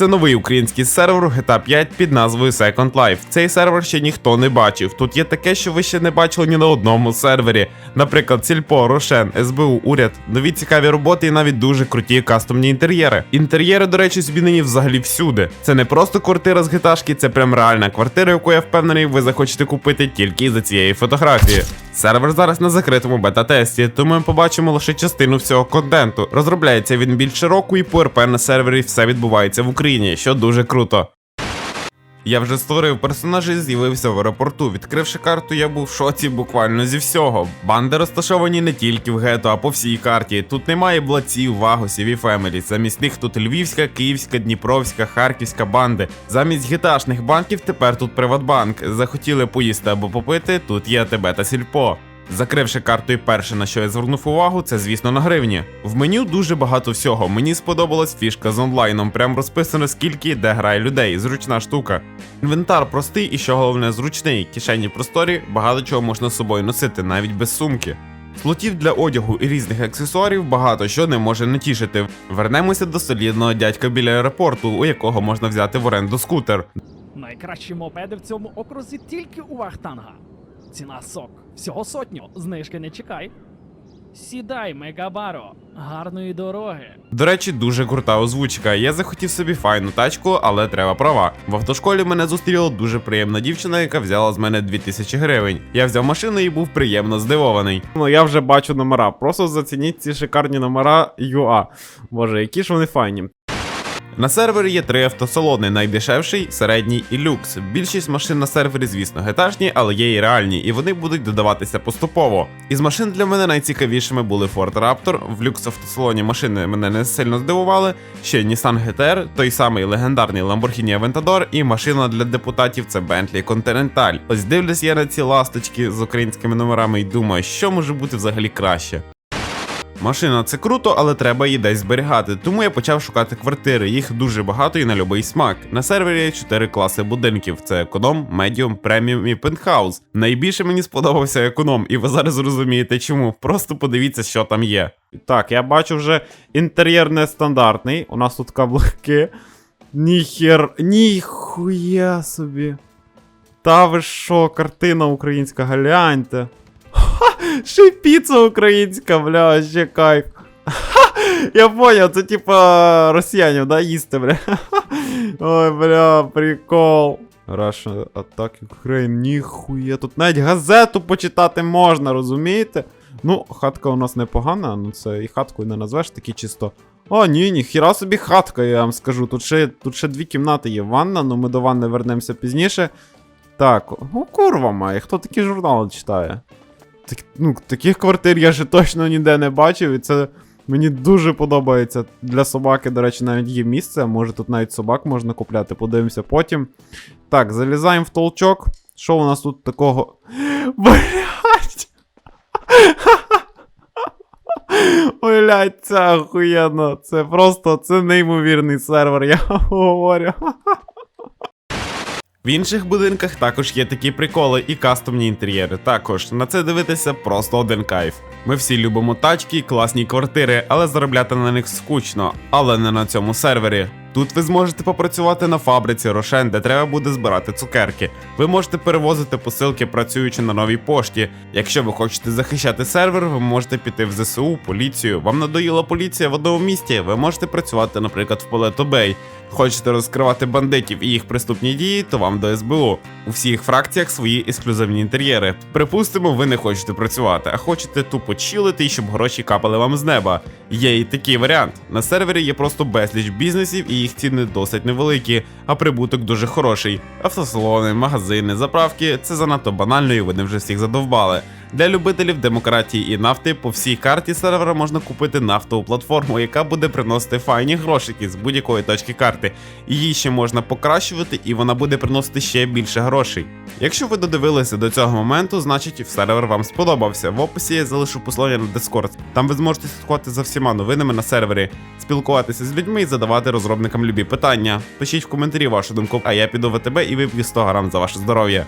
Це новий український сервер GTA 5 під назвою Second Life. Цей сервер ще ніхто не бачив. Тут є таке, що ви ще не бачили ні на одному сервері. Наприклад, Сільпо, Рошен, СБУ, уряд, нові цікаві роботи і навіть дуже круті кастомні інтер'єри. Інтер'єри, до речі, змінені взагалі всюди. Це не просто квартира з гиташки, це прям реальна квартира, яку я впевнений, ви захочете купити тільки за цієї фотографії. Сервер зараз на закритому бета-тесті, тому ми побачимо лише частину всього контенту. Розробляється він більше року, і по РП на сервері все відбувається в Україні, що дуже круто. Я вже створив персонажа і з'явився в аеропорту. Відкривши карту, я був в шоці буквально зі всього. Банди розташовані не тільки в гето, а по всій карті. Тут немає блаців, вагосів і фемелі. Замість них тут львівська, київська, дніпровська, харківська банди. Замість гіташних банків тепер тут Приватбанк. Захотіли поїсти або попити, тут є АТБ та Сільпо. Закривши карту і перше, на що я звернув увагу, це звісно на гривні. В меню дуже багато всього. Мені сподобалась фішка з онлайном. Прям розписано скільки і де грає людей. Зручна штука. Інвентар простий і що головне зручний. Кишені просторі, багато чого можна з собою носити, навіть без сумки. Слотів для одягу і різних аксесуарів багато що не може не тішити. Вернемося до солідного дядька біля аеропорту, у якого можна взяти в оренду скутер. Найкращі мопеди в цьому окрузі тільки у Вахтанга. Ціна сок. Всього сотню. Знижки не чекай. Сідай, Мегабаро. Гарної дороги. До речі, дуже крута озвучка. Я захотів собі файну тачку, але треба права. В автошколі мене зустріла дуже приємна дівчина, яка взяла з мене 2000 гривень. Я взяв машину і був приємно здивований. Ну я вже бачу номера. Просто зацініть ці шикарні номера UA. Боже, які ж вони файні. На сервері є три автосалони: найдешевший, середній і люкс. Більшість машин на сервері, звісно, гетажні, але є і реальні, і вони будуть додаватися поступово. Із машин для мене найцікавішими були Ford Raptor. В люкс автосалоні машини мене не сильно здивували. Ще Nissan GTR, той самий легендарний Lamborghini Aventador і машина для депутатів це Bentley Continental. Ось дивлюсь я на ці ласточки з українськими номерами і думаю, що може бути взагалі краще. Машина це круто, але треба її десь зберігати, тому я почав шукати квартири. Їх дуже багато і на любий смак. На сервері є 4 класи будинків: це економ, медіум, преміум і пентхаус. Найбільше мені сподобався економ, і ви зараз зрозумієте чому. Просто подивіться, що там є. Так, я бачу вже інтер'єр нестандартний. У нас тут каблуки. Ніхер. Ніхуя собі. Та ви що, картина українська, гляньте. Ще й піца українська, бля, ще кайф. Я поняв, це типа росіянів, да, їсти, бля. Ой, бля, прикол. Russia Attack Ukraine, ніхуя. Тут навіть газету почитати можна, розумієте? Ну, хатка у нас непогана, ну це і хаткою не назвеш такі чисто. О, ні, ніхіра собі хатка, я вам скажу. Тут ще, тут ще дві кімнати є. Ванна, ну ми до ванни вернемося пізніше. Так, ну курва має, хто такі журнали читає? Так, ну, таких квартир я ще точно ніде не бачив, і це мені дуже подобається. Для собаки, до речі, навіть є місце. Може тут навіть собак можна купляти, подивимося потім. Так, залізаємо в толчок. Що у нас тут такого? Блять! Блять, це охуєнно. Це просто це неймовірний сервер, я говорю. В інших будинках також є такі приколи і кастомні інтер'єри. Також на це дивитися просто один кайф. Ми всі любимо тачки, класні квартири, але заробляти на них скучно, але не на цьому сервері. Тут ви зможете попрацювати на фабриці Рошен, де треба буде збирати цукерки. Ви можете перевозити посилки, працюючи на новій пошті. Якщо ви хочете захищати сервер, ви можете піти в ЗСУ, поліцію. Вам надоїла поліція в одному місті, ви можете працювати, наприклад, в Полето Бей. Хочете розкривати бандитів і їх преступні дії, то вам до СБУ. У всіх фракціях свої ексклюзивні інтер'єри. Припустимо, ви не хочете працювати, а хочете тупо чилити і щоб гроші капали вам з неба. Є і такий варіант. На сервері є просто безліч бізнесів, і їх ціни досить невеликі, а прибуток дуже хороший. Автосалони, магазини, заправки це занадто банально, і вони вже всіх задовбали. Для любителів демократії і нафти по всій карті сервера можна купити нафтову платформу, яка буде приносити файні грошики з будь-якої точки карти. Її ще можна покращувати, і вона буде приносити ще більше грошей. Якщо ви додивилися до цього моменту, значить сервер вам сподобався. В описі я залишу посилання на Discord. Там ви зможете слідкувати за всіма новинами на сервері, спілкуватися з людьми і задавати розробникам любі питання. Пишіть в коментарі вашу думку, а я піду в АТБ і вип'ю 100 грам за ваше здоров'я.